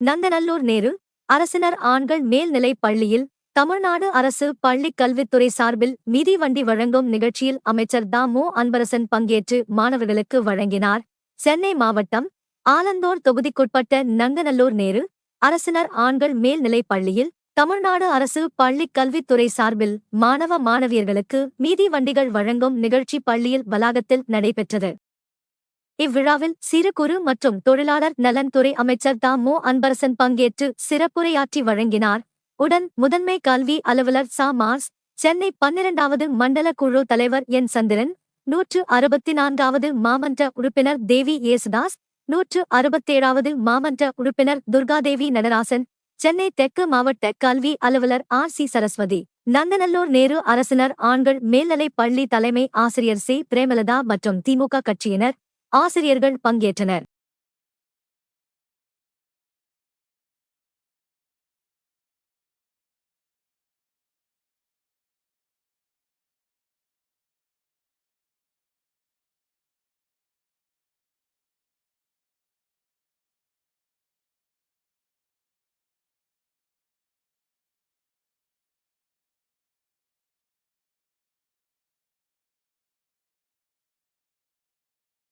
நந்தநல்லூர் நேரு அரசினர் ஆண்கள் மேல்நிலைப் பள்ளியில் தமிழ்நாடு அரசு பள்ளிக் கல்வித்துறை சார்பில் மிதிவண்டி வழங்கும் நிகழ்ச்சியில் அமைச்சர் தா. மு. அன்பரசன் பங்கேற்று மாணவர்களுக்கு வழங்கினார். சென்னை மாவட்டம் ஆலந்தூர் தொகுதிக்குட்பட்ட நங்கநல்லூர் நேரு அரசினர் ஆண்கள் மேல்நிலைப் பள்ளியில் தமிழ்நாடு அரசு பள்ளிக் கல்வித்துறை சார்பில் மாணவ மாணவியர்களுக்கு மிதிவண்டிகள் வழங்கும் நிகழ்ச்சி பள்ளியில் வளாகத்தில் நடைபெற்றது. இவ்விழாவில் சிறு குறு மற்றும் தொழிலாளர் நலன்துறை அமைச்சர் தா. மோ. அன்பரசன் பங்கேற்று சிறப்புரையாற்றி வழங்கினார். உடன் முதன்மை கல்வி அலுவலர் சா. மார்ஸ் சென்னை பன்னிரண்டாவது மண்டல குழு தலைவர் என். சந்திரன் நூற்று அறுபத்தி நான்காவது மாமன்ற உறுப்பினர் தேவி ஏசுதாஸ் நூற்று அறுபத்தேழாவது மாமன்ற உறுப்பினர் துர்காதேவி நடராசன் சென்னை தெற்கு மாவட்ட கல்வி அலுவலர் ஆர். சி. சரஸ்வதி நந்தநல்லூர் நேரு அரசினர் ஆண்கள் மேல்நிலைப் பள்ளி தலைமை ஆசிரியர் சி. பிரேமலதா மற்றும் திமுக கட்சியினர் ஆசிரியர்கள் பங்கேற்றனர்.